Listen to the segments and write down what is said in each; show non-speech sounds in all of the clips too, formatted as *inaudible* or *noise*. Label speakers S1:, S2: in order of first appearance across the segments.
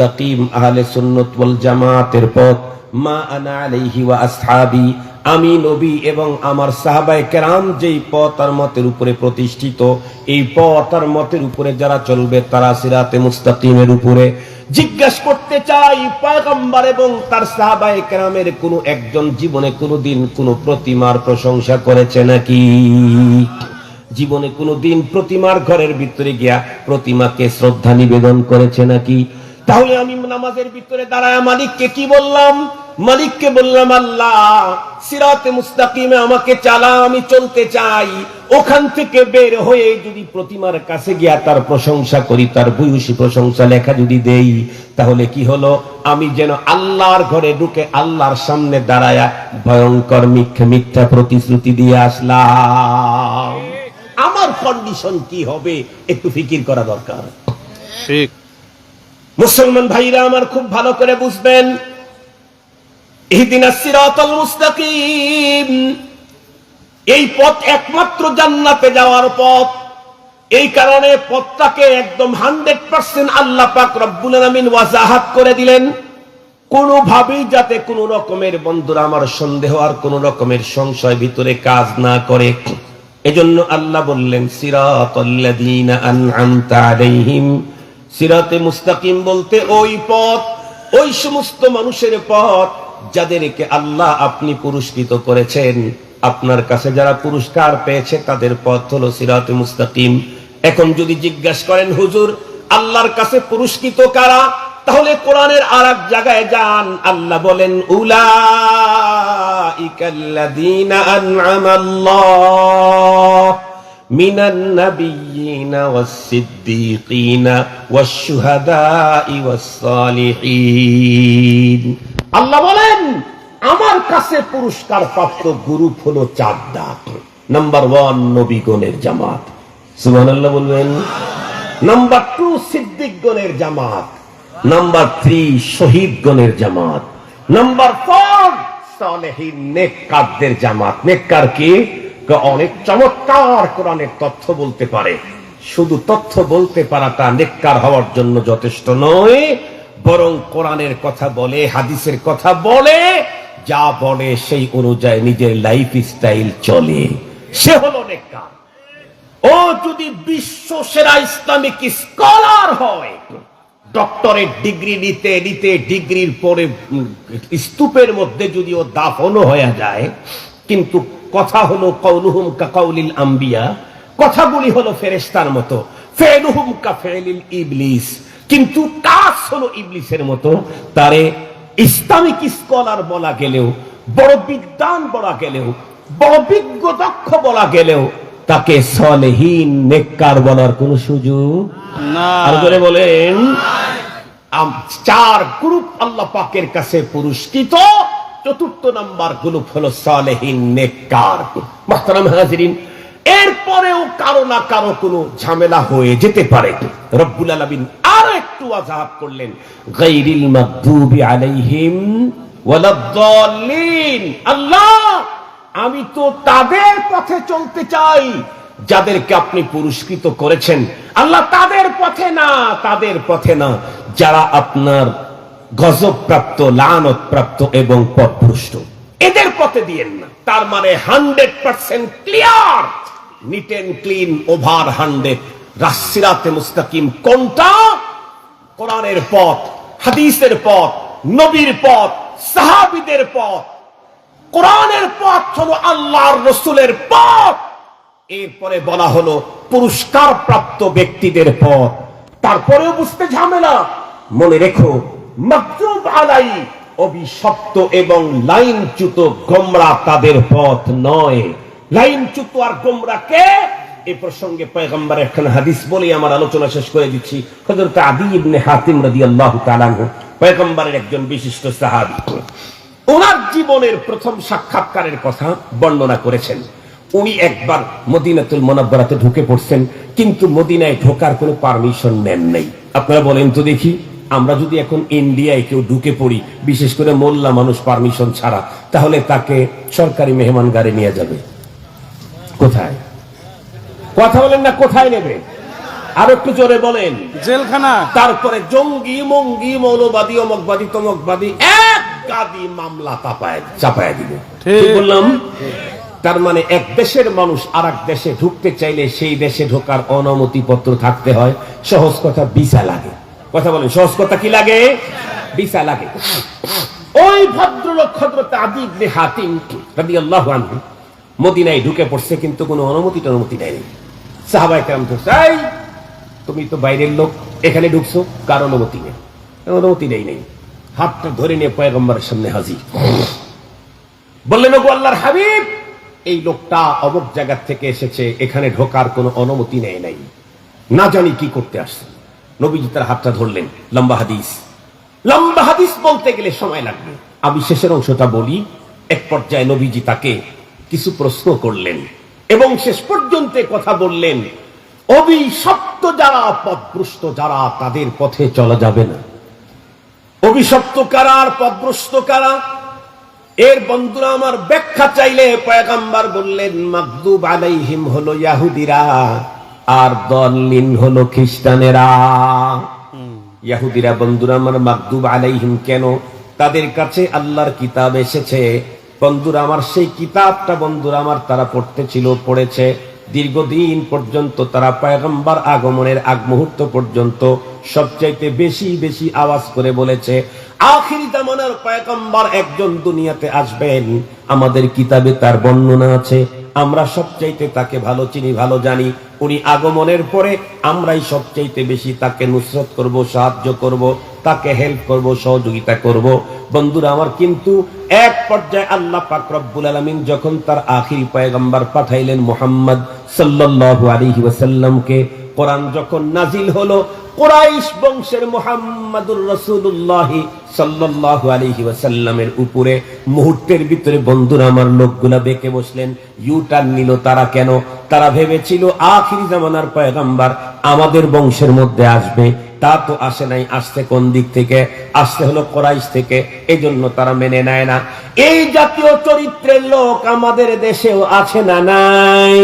S1: মুস্তাকিম আহলে সুন্নত ওয়াল জামাতের পথ। মা আনা আলাইহি ওয়া আসহাবি। আমি নবী এবং আমার সাহাবায়ে কেরাম যেই পথ আর মতের উপরে প্রতিষ্ঠিত, এই পথ আর মতের উপরে যারা চলবে তারা সিরাতে মুস্তাকিমের উপরে। জিজ্ঞেস করতে চাই পয়গম্বর এবং তার সাহাবায়ে কেরামের কোনো একজন জীবনে কোনোদিন কোনো প্রতিমার প্রশংসা করেছে নাকি? জীবনে কোনোদিন প্রতিমার ঘরের ভিতরে গিয়া প্রতিমাকে শ্রদ্ধা নিবেদন করেছে নাকি? তাহলে আমি নামাজের ভিতরে দাঁড়ায় মালিককে কি বললাম? মালিককে বললাম আল্লাহ সিরাতে মুস্তাকিমে আমাকে চালা আমি চলতে চাই। ওখান থেকে বের হয়ে যদি প্রতিমার কাছে গিয়া তার প্রশংসা করি তার ভূয়সী প্রশংসা লেখা যদি দেই তাহলে কি হলো? আমি যেন আল্লাহর ঘরে ঢুকে আল্লাহর সামনে দাঁড়ায়া ভয়ঙ্কর মিথ্যা মিথ্যা প্রতিশ্রুতি দিয়ে আসলাম। আমার কন্ডিশন কি হবে? একটু ফিকির করা দরকার।
S2: ঠিক।
S1: মুসলমান ভাইরা আমার খুব ভালো করে বুঝবেন। মুস্তাকিম। এই পথ একমাত্র জান্নাতে যাওয়ার পথ। এই কারণে পথটাকে একদম হান্ড্রেড পার্সেন্ট আল্লাহ পাক রব্বুল আলামিন ওয়াজাহাত করে দিলেন। কোনোভাবেই যাতে কোনো রকমের বন্ধুরা আমার সন্দেহ আর কোন রকমের সংশয় ভিতরে কাজ না করে। এজন্য আল্লাহ বললেন, সিরাতাল্লাযীনা আন'আমতা আলাইহিম সিরাতে মুস্তাকিম বলতে ওই পথ, ওই সমস্ত মানুষের পথ যাদেরকে আল্লাহ আপনি পুরস্কৃত করেছেন। আপনার কাছে যারা পুরস্কার পেয়েছে, তাদের পথ হলো সিরাতে মুস্তাকিম। এখন যদি জিজ্ঞাসা করেন, হুজুর, আল্লাহর কাছে পুরস্কৃত কারা? তাহলে কোরআনের আর এক জায়গায় যান। আল্লাহ বলেন আন'আমাল্লাহ। من النبيين والصديقين والشهداء والصالحين আল্লাহ বলেন আমার কাছে পুরস্কার প্রাপ্ত গ্রুপ হলো চারটা নাম্বার ওয়ান নবীগণের জামাত সুবহানাল্লাহ বলবেন নাম্বার টু সিদ্দিকগণের জামাত নাম্বার থ্রি শহীদগণের জামাত নাম্বার ফোর সালেহীন নেককারদের জামাত নেককার কি অনেক চমৎকার কোরআনের তথ্য বলতে পারে। শুধু তথ্য বলতে পারাটা নেককার হওয়ার জন্য যথেষ্ট নয়, বরং কোরআনের কথা বলে, হাদিসের কথা বলে, যা বলে সেই অনুযায়ী নিজের লাইফ স্টাইল চলে। সে হলো নেককার। ও যদি বিশ্ব সেরা ইসলামিক স্কলার হয়, ডক্টরেট ডিগ্রি নিতে নিতে ডিগ্রির পরে স্তূপের মধ্যে যদি ও দাফনও হয়ে যায়, কিন্তু কথা হলো কৌলুহুম কা কৌলিল আম্বিয়া কথাগুলি হলো ফেরেস্তার মতো। ফেলুহুম কা ফেলিল ইবলিস। কিন্তু কাজ হলো ইবলিসের মতো। তারে ইসলামিক স্কলার বলা গেলেও বড় বিদ্বান বলা গেলেও বড় বিজ্ঞ দক্ষ বলা গেলেও তাকে সলেহীন নেককার বলার কোন সুযোগ
S2: না।
S1: আর করে বলেন চার গ্রুপ আল্লাহ পাকের কাছে পুরস্কৃত। চতুর্থ নাম্বার গ্রুপ হলো সালেহীন এরপরেও কারও না কারও কোনো ঝামেলা হয়ে যেতে পারে। রব্বুল আলামিন আরও একটু আজাব করলেন। গাইরিল মাগদুবি আলাইহিম আল্লাহ, আমি তো তাদের পথে চলতে চাই, যাদেরকে আপনি পুরস্কৃত করেছেন। আল্লাহ তাদের পথে না, তাদের পথে না। যারা আপনার গজব প্রাপ্ত লানত প্রাপ্ত এবং পথভ্রষ্ট। এদের পথে দিয়েন না। তার মানে hundred percent clear. Neat and clean, over hundred. রাসিরাতে মুস্তাকিম কোনটা? কোরআনের পথ, হাদিসের পথ, নবীর পথ, সাহাবিদের পথ। কোরআনের পথ হলো আল্লাহর রসুলের পথ। এরপরে বলা হলো পুরস্কার প্রাপ্ত ব্যক্তিদের পথ। তারপরেও বুঝতে ঝামেলা। মনে রেখো মকতুব আলাই অভিশপ্ত এবং লাইনচ্যুত গোমরা তাদের পথ নয়। লাইনচ্যুত আর গোমরা কে? এই প্রসঙ্গে পয়গম্বর একখান হাদিস বলে, আমার আলোচনা শেষ করে দিচ্ছি। হযরত আদি ইবনে হাতিম রাদিয়াল্লাহু তাআলা পয়গম্বরের একজন বিশিষ্ট সাহাবী। ওনার জীবনের প্রথম সাক্ষাৎকারের কথা বর্ণনা করেছেন। উনি একবার মদিনাতুল মোনাব্বরাতে ঢুকে পড়ছেন, কিন্তু মদিনায় ঢোকার কোনো পারমিশন নেন নাই। আপনারা বলেন তো দেখি। আমরা যদি এখন ইন্ডিয়ায় কেউ ঢুকে পড়ি বিশেষ করে মোল্লা মানুষ পারমিশন ছাড়া তাহলে তাকে সরকারি মেহমান গাড়ি নিয়ে যাবে। কোথায়? কথা বলেন না কোথায় নেবে? আর একটু জোরে বলেন।
S2: জেলখানা।
S1: তারপরে জঙ্গি মঙ্গি মৌলবাদী অমকবাদী তমকবাদী এক গাদি মামলা চাপায় চাপায় দিবে।
S2: ঠিক।
S1: বললাম? তার মানে এক দেশের মানুষ আর এক দেশে ঢুকতে চাইলে সেই দেশে ঢোকার অনুমতি পত্র থাকতে হয়। সহজ কথা ভিসা লাগে। কথা বলেন, সহজ কথা কি লাগে? ভিসা লাগে। ওই ভদ্রলোক হজরত হাতিম রাদিয়াল্লাহু আনহু। মদিনায় ঢুকে পড়ছে, কিন্তু কোনো অনুমতি টনুমতি নেয়নি সাহাবায়ে কেরাম এই, তুমি তো বাইরের লোক, এখানে ঢুকছো, কার অনুমতি নেই। অনুমতি নেই নেই। হাতটা ধরে নিয়ে পয়গম্বরের সামনে হাজির। বললেন, ওগো আল্লাহর হাবিব, এই লোকটা অমুক জায়গা থেকে এসেছে, এখানে ঢোকার কোনো অনুমতি নেয় নাই। না জানি কি করতে আসছে। নবীজি তার হাতটা ধরলেন, লম্বা হাদিস। লম্বা হাদিস বলতে গেলে সময় লাগবে। আমি শেষের অংশটা বলি, এক পর্যায়ে নবীজি তাকে কিছু প্রশ্ন করলেন এবং শেষ পর্যন্ত কথা বললেন, অভিশপ্ত যারা পথভ্রষ্ট যারা তাদের পথে চলা যাবে না। অভিশপ্ত কারা আর পথভ্রষ্ট কারা? এর বন্ধুরা আমার ব্যাখ্যা চাইলে পয়গাম্বার বললেন মাকদুব আলাইহিম হলো ইয়াহুদিরা। আর দল দলিন হলো খ্রিস্টানেরা। ইয়াহুদিরা বন্ধুরা আমার মাকদুব আলাইহিম কেন তাদের কাছে আল্লাহর কিতাব এসেছে? বন্ধুরা আমার সেই কিতাবটা বন্ধুরা আমার তারা পড়তে ছিল পড়েছে। দীর্ঘদিন পর্যন্ত তারা পয়গম্বর আগমনের আগ মুহূর্ত পর্যন্ত সবচাইতে বেশি বেশি আওয়াজ করে বলেছে আখির জামানার পয়গম্বর একজন দুনিয়াতে আসবেন। আমাদের কিতাবে তার বর্ণনা আছে। আমরা সবচাইতে তাকে ভালো চিনি, ভালো জানি। উনি আগমনের পরে আমরাই সবচাইতে বেশি তাকে নুসরত করব, সাহায্য করব, তাকে হেল্প করব, সহযোগিতা করব। বন্ধুরা, আমার কিন্তু এক পর্যায়ে আল্লাহ পাক রব্বুল আলামিন যখন তার আখিরি পয়গম্বর পাঠাইলেন মুহাম্মদ সাল্লাল্লাহু আলাইহি ওয়াসাল্লামকে, কোরআন যখন নাজিল হলো কোরাইশ বংশের মুহাম্মাদুর রাসূলুল্লাহ সাল্লাল্লাহু আলাইহি ওয়াসাল্লামের উপরে মুহূর্তের ভিতরে বন্ধুরা আমার লোকগুলা বেঁকে বসলেন নিল তারা কেন? তারা ভেবেছিল জামানার পয়গম্বর আমাদের বংশের মধ্যে আসবে। তা তো আসে নাই আসতে কোন দিক থেকে? আসতে হলো কোরাইশ থেকে এই জন্য তারা মেনে নেয় না। এই জাতীয় চরিত্রের লোক আমাদের দেশেও আছে না নাই?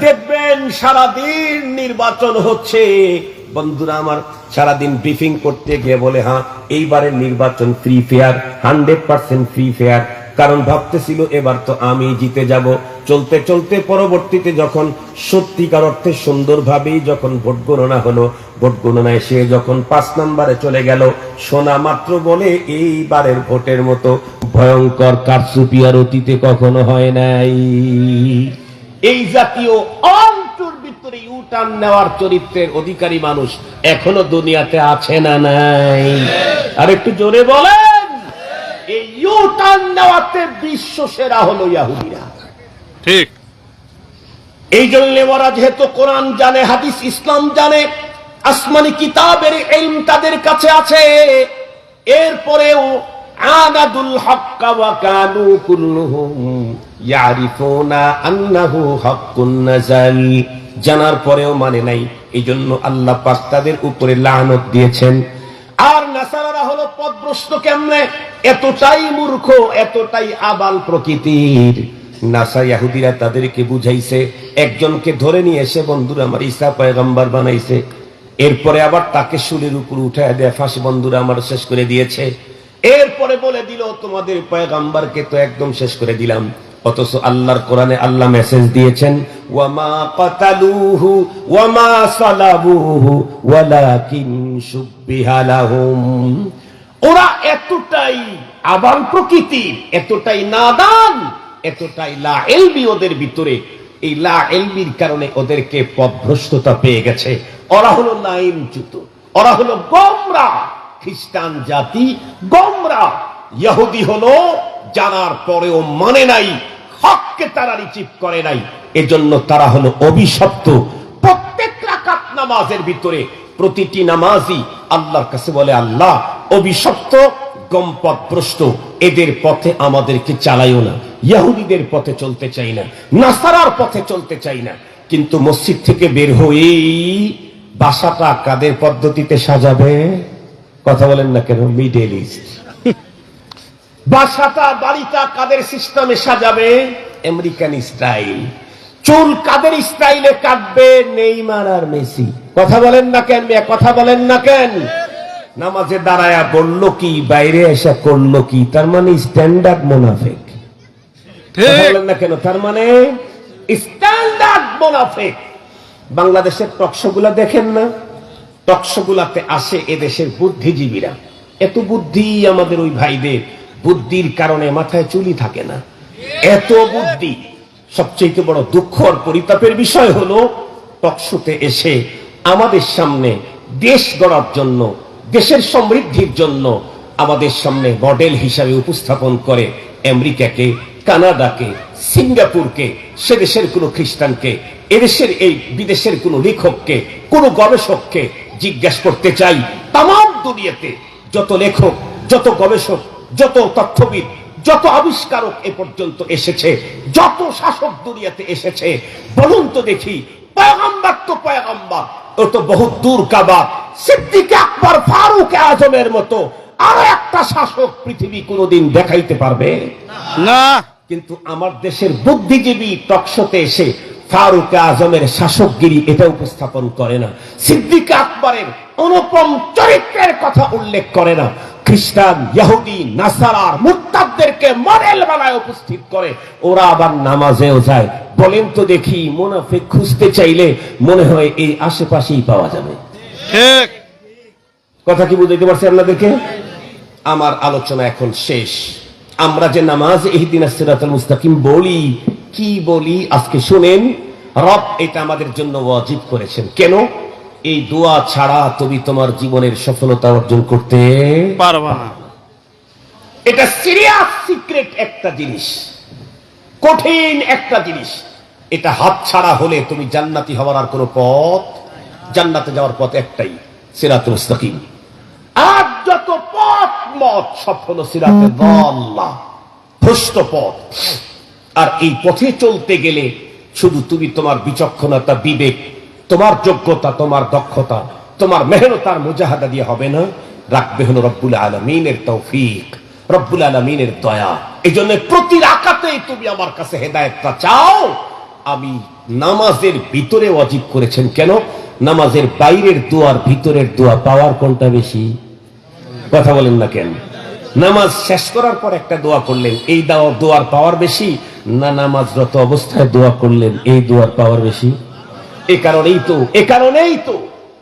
S1: দেখবেন সারাদিন নির্বাচন হচ্ছে বন্ধুরা আমার সারাদিন ব্রিফিং করতে গিয়ে বলে হ্যাঁ এইবারের নির্বাচন free fair hundred percent free fair কারণ ভাবতেছিল এবার তো আমি জিতে যাব। চলতে চলতে পরবর্তীতে যখন সত্যিকার অর্থে সুন্দরভাবেই যখন ভোট গণনা হলো, ভোট গণনায় সে যখন পাঁচ নম্বরে চলে গেল, সোনা মাত্র বলে এইবারের ভোটের মতো ভয়ঙ্কর কারচুপি আর অতীতে কখনো হয় নাই। এই জাতীয় ভিতরে ইউটার্ন নেওয়ার চরিত্রের অধিকারী মানুষ এখনও দুনিয়াতে আছে না নাই? আর একটু জোরে বলেন। এই নেওয়াতে বিশ্ব সেরা হলো ইয়াহুদিরা।
S2: ঠিক।
S1: এই জন্য ওরা যেহেতু কোরআন জানে হাদিস ইসলাম জানে আসমানি কিতাবের এলম তাদের কাছে আছে। এরপরেও আনাদুল হক্কা ওয়া কানু কুল্লুহুম ইয়ারিফুনা আন্নাহু হাক্কুন নাজাল জানার পরেও মানে নাই। এই জন্য আল্লাহ পাক তাদের উপরে লানত দিয়েছেন। আর নাসারারা হলো পদভ্রষ্ট কেমনে? এতটাই মূর্খ, এতটাই আবাল প্রকৃতির। নাসা ইয়াহুদিরা তাদেরকে বুঝাইছে, একজনকে ধরে নিয়ে এসে বন্ধুরা আমার ঈসা পয়গম্বর বানাইছে। এরপরে আবার তাকে শুলের উপর উঠায় দেয় ফাঁসি বন্ধুরা আমার শেষ করে দিয়েছে। এরপরে বলে দিল, তোমাদের পয়গম্বরকে তো একদম শেষ করে দিলাম। অথচ আল্লাহর কোরআনে আল্লাহ মেসেজ দিয়েছেন, ওয়ামা কাতালুহু, ওয়ামা সালাবুহু, ওয়ালাকিন শুব্বিহা ওরা এতটাই আবাল প্রকৃতির এতটাই নাদান, এতটাই লা এলবি ওদের ভিতরে। এই লা এলবির কারণে ওদেরকে পথভ্রষ্টতা পেয়ে গেছে। ওরা হলো লাইন চ্যুত ওরা হলো গমরা, খ্রিস্টান জাতি গমরা। ইহুদি হলো জানার পরেও মানে নাই হককে তারা রিচিভ করে নাই। এজন্য তারা হলো অভিশপ্ত। প্রত্যেক রাকাত নামাজের ভিতরে প্রতিটি নামাজই আল্লাহর কাছে বলে, আল্লাহ, অভিশপ্ত গম্পদভ্রষ্ট এদের পথে আমাদেরকে চালাইও না। ইয়াহুদিদের পথে চলতে চাই না। নাসারার পথে চলতে চাই না। কিন্তু মসজিদ থেকে বের হয়েই বাসাটা কাদের পদ্ধতিতে সাজাবে? কথা বলেন না কেন? Middle East. বাসাটা বাড়িটা কাদের সিস্টেমে সাজাবে? আমেরিকান স্টাইল চুল কাদের স্টাইলে কাটবে? নেইমার আর মেসি। কথা বলেন না কেন মেয়ে? কথা বলেন না কেন? নামাজে দাঁড়ায়া বলল কি বাইরে এসে করল কি? তার মানে স্ট্যান্ডার্ড মোনাফেক। বলেন না কেন? তার মানে স্ট্যান্ডার্ড মোনাফেক। বাংলাদেশের টকশোগুলা দেখেন না? টকশোগুলাতে আসে এদেশের বুদ্ধিজীবীরা। এত বুদ্ধি আমাদের ওই ভাইদের। বুদ্ধির কারণে মাথায় চুলি থাকে না। এত বুদ্ধি সবচেয়ে বড় দুঃখ আর পরিতাপের বিষয় হলো, টকশোতে এসে আমাদের সামনে দেশ গড়ার জন্য, দেশের সমৃদ্ধির জন্য আমাদের সামনে মডেল হিসাবে উপস্থাপন করে আমেরিকাকে, কানাডাকে, সিঙ্গাপুরকে, সে দেশের কোন খ্রিস্টানকে এদেশের এই বিদেশের কোন লেখককে, কোন গবেষককে জিজ্ঞাসা করতে চাই। তাম দুনিয়াতে যত লেখক, যত গবেষক যত তথ্যবিদ যত আবিষ্কারক এ পর্যন্ত এসেছে যত শাসক দুনিয়াতে এসেছে বলুন তো দেখি পয়গম্বর তো পয়গম্বর ও তো বহুত দূর কাবা সিদ্দিক আকবর ফারুক আজমের মতো আরও একটা শাসক পৃথিবী কোনোদিন দেখাইতে পারবে?
S2: না।
S1: কিন্তু আমার দেশের বুদ্ধিজীবী টকশোতে এসে ফারুক আজমের শাসকগিরি এটা উপস্থাপন করে না। সিদ্দিক আকবরের অনুপম চরিত্রের কথা উল্লেখ করে না। খ্রিস্টান ইহুদি নাসারার মুত্তাবদেরকে মডেল বানায় উপস্থিত করে। ওরা আবার নামাজেও যায়। বলেন তো দেখি মুনাফিক খুঁজতে চাইলে মনে হয় এই আশেপাশেই পাওয়া যাবে।
S2: ঠিক।
S1: কথা কি বুঝাইতে পারছি আপনাদেরকে? আমার আলোচনা এখন শেষ। আমরা যে নামাজ ইহদিন সিরাতুল মুস্তাকিম বলি কি বলি? আজকে শুনেন রব এটা আমাদের জন্য ওয়াজিব করেছেন। কেন? এই দোয়া ছাড়া তুমি তোমার জীবনের সফলতা অর্জন করতে
S2: পারবা না।
S1: এটা সিরিয়াস সিক্রেট একটা জিনিস কঠিন একটা জিনিস। এটা হাত ছাড়া হলে তুমি জান্নাতি হওয়ার আর কোনো পথ জান্নাতে যাওয়ার পথ একটাই সিরাতুল মুস্তাকিম। আর যত পথ মত সব হলো সিরাতে দল্লা ভ্রষ্ট পথ। আর এই পথে চলতে গেলে শুধু তুমি তোমার বিচক্ষণতা বিবেক তোমার যোগ্যতা, তোমার দক্ষতা, তোমার মেহনতার মুজাহাদা দিয়ে হবে না। রাখবে হলো রব্বুল আলমিনের তৌফিক, রব্বুল আলমিনের দয়া। এই জন্য প্রতি রাকাতেই তুমি আমার কাছে হেদায়তটা চাও। আমি নামাজের ভিতরে অজিব করেছেন কেন? নামাজের বাইরের দোয়ার ভিতরের দোয়া পাওয়ার কোনটা বেশি? কথা বলেন না কেন? নামাজ শেষ করার পর একটা দোয়া করলেন, এই দোয়ার পাওয়ার বেশি? না, নামাজরত অবস্থায় দোয়া করলেন, এই দোয়ার পাওয়ার বেশি? এ কারণেই তো, এ কারণেই তো।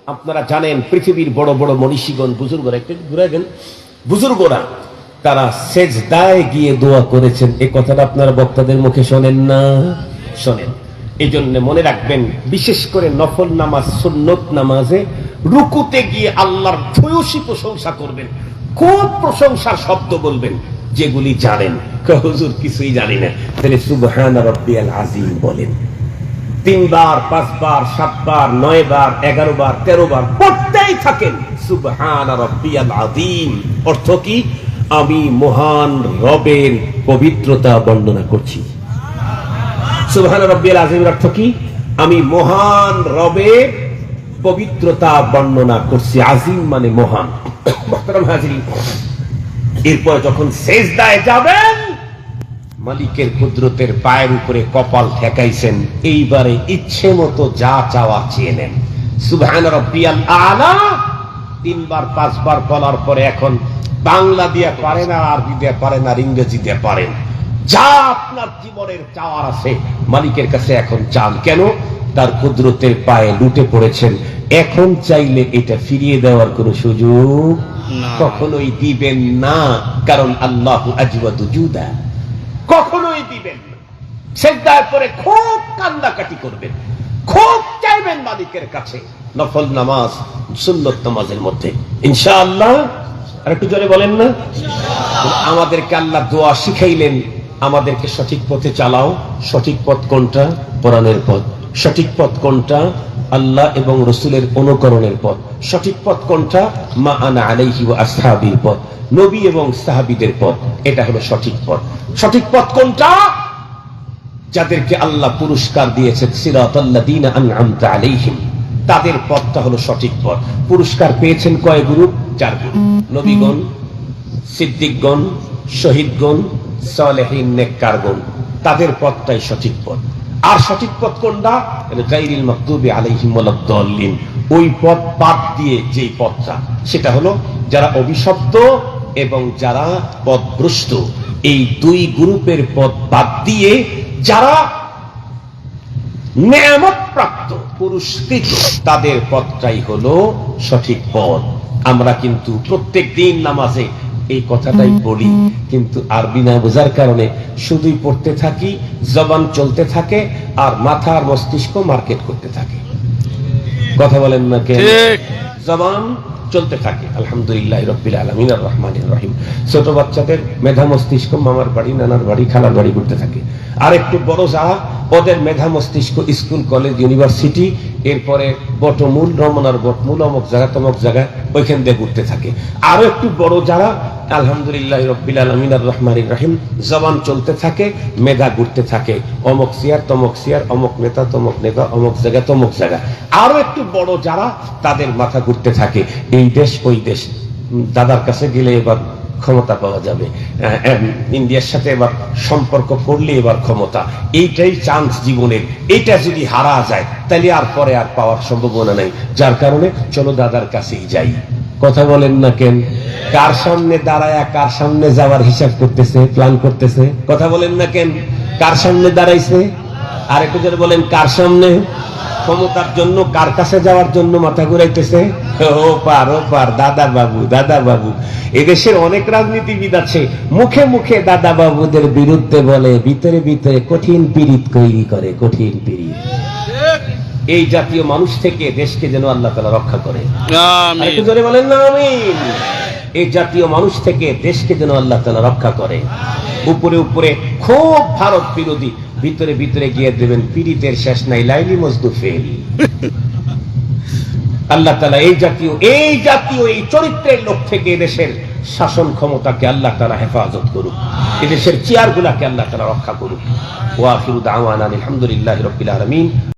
S1: আপনারা জানেন, পৃথিবীর বড় বড় মনীষীগণ, বুজুর্গরা, একটু ঘুরে বুজুর্গরা, তারা সেজ দায় গিয়ে দোয়া করেছেন। এই কথাটা আপনারা বক্তাদের মুখে শোনেন না? শোনেন। এই জন্য মনে রাখবেন, বিশেষ করে নফল নামাজ, সুন্নত নামাজে রুকুতে গিয়ে আল্লাহর ভূয়সী প্রশংসা করবেন। খুব প্রশংসার শব্দ বলবেন, যেগুলি জানেন। হুজুর, কিছুই জানি না। তাহলে সুবহান রব্বিয়াল আজিম বলেন। তিনবার, পাঁচবার, সাতবার নয় বার এগারো বার তেরো বার পড়তেই থাকেন। সুবহান অর্থ কি? আমি মহান রবের পবিত্রতা বর্ণনা করছি। সুবহান রব্বিয়াল আযীমের অর্থ কি? আমি মহান রবের পবিত্রতা বর্ণনা করছি। আজিম মানে মহান। *coughs* এরপর যখন শেষদায় যাবেন মালিকের কুদরতের পায়ের উপরে কপাল ঠেকাইছেন। এইবারে ইচ্ছে মতো যা চাওয়া চেয়ে নেন। সুবহান রব্বিয়াল আলা! তিনবার পাঁচবার বলার পরে এখন বাংলা দিয়ে পারেন আর আরবি দিয়ে পারেন আর ইংরেজি দিয়ে পারেন যা আপনার জীবনের চাওয়ার আছে মালিকের কাছে এখন চান কেন? তার কুদরতের পায়ে লুটে পড়েছেন। এখন চাইলে এটা ফিরিয়ে দেওয়ার কোনো সুযোগ কখনোই দিবেন না কারণ আল্লাহ জুদা। না সেজদায় পরে খুব কান্দাকাটি করবেন। খুব চাইবেন মালিকের কাছে। নফল নামাজ, সুন্নত নামাজের মধ্যে। ইনশাআল্লাহ, আর একটু জোরে বলেন না। আমাদেরকে আল্লাহ দোয়া শিখাইলেন, আমাদেরকে সঠিক পথে চালাও। সঠিক পথ কোনটা? কোরআনের পথ। সঠিক পথ কোনটা? আল্লাহ এবং রসুলের অনুকরণের পথ। সঠিক পথ কোনটা? মা আনা আলাইহি ওয়া আসহাবির পথ। নবী এবং সাহাবিদের পথ। এটা হলো সঠিক পথ। সঠিক পথ কোনটা? যাদেরকে আল্লাহ পুরস্কার দিয়েছেন আলাইহিম। তাদের পথটা হলো সঠিক পথ। পুরস্কার পেয়েছেন কয় গ্রুপ চার গ্রুপ নবীগণ, সিদ্দিকগণ, শহীদগণ, সালেহীন তাদের পথটাই সঠিক পথ। আর সঠিক পথ কোনটা? গাইরিল মাকদুবি আলাইহিম ওই পথ বাদ দিয়ে যেই পথটা, সেটা হলো যারা অভিশপ্ত এবং যারা পথভ্রষ্ট। এই দুই গ্রুপের পথ বাদ দিয়ে যারা নেয়ামত প্রাপ্ত পুরস্কৃত তাদের পথটাই হলো সঠিক পথ। আমরা কিন্তু প্রত্যেক দিন নামাজে এই কথাটাই বলি কিন্তু আরবি না বোঝার কারণে শুধুই পড়তে থাকি জবান চলতে থাকে আর মাথার মস্তিষ্ক মার্কেট করতে থাকে। কথা বলেন না কে জবান চলতে থাকে। আলহামদুলিল্লাহ রব্বিল আলমিন, আর রহমান রহিম। ছোট বাচ্চাদের মেধা মস্তিষ্ক, মামার বাড়ি, নানার বাড়ি, খালার বাড়ি ঘুরতে থাকে। আর একটু বড় যারা ওদের মেধা মস্তিষ্ক, স্কুল, কলেজ, ইউনিভার্সিটি, এরপরে বটমূল, রমনার বটমূল, অমুক জায়গা তমক জায়গায়, ওইখান দিয়ে ঘুরতে থাকে। আরও একটু বড় যারা, আলহামদুলিল্লাহ রব্বিল আলমিন, আর রহমান রহিম, জবান চলতে থাকে, মেধা ঘুরতে থাকে। অমুক সিয়ার, তমক সিয়ার, অমুক নেতা, তমক নেতা, অমুক জায়গা তমক জায়গা আরও একটু বড় যারা, তাদের মাথা ঘুরতে থাকে। এই দেশ, ওই দেশ। দাদার কাছে গেলে এবার ক্ষমতা পাওয়া যাবে। ইন্ডিয়ার সাথে এবার সম্পর্ক করলে এবার ক্ষমতা। এইটাই চান্স জীবনের এইটা যদি হারা যায়, তাহলে আর পরে আর পাওয়ার সম্ভাবনা নাই। যার কারণে চলো দাদার কাছেই যাই। কথা বলেন না কেন? কার সামনে দাঁড়ায়, কার সামনে যাওয়ার হিসাব করতেছে প্ল্যান করতেছে? কথা বলেন না কেন? কার সামনে দাঁড়াইছে? আর একটু বলেন, কার সামনে? ক্ষমতার জন্য কার কাছে যাওয়ার জন্য মাথা ঘুরাইতেছে? ও পার ও পার দাদা বাবু দাদা বাবু এদেশের অনেক রাজনীতিবিদ আছে মুখে মুখে দাদা বাবুদের বিরুদ্ধে বলে ভিতরে ভিতরে কঠিন পীড়িত তৈরি করে কঠিন পীড়িত। এই জাতীয় মানুষ থেকে দেশকে যেন আল্লাহ তালা রক্ষা করে। জোরে বলেন না আমিন। এই জাতীয় মানুষ থেকে দেশকে যেন আল্লাহ তালা রক্ষা করে। উপরে উপরে খুব ভারত বিরোধী ভিতরে ভিতরে গিয়ে দেবেন, পীড়িতের শেষ নাই, লাইলি মজদু ফেল। আল্লাহ তালা এই জাতীয় এই জাতীয়, এই চরিত্রের লোক থেকে দেশের শাসন ক্ষমতাকে আল্লাহ তালা হেফাজত করুক। এদেশের চেয়ার গুলাকে আল্লাহ তালা রক্ষা করুক। ওয়াফিরুদ আওয়ান আলহামদুলিল্লাহ রবিল আলমিন।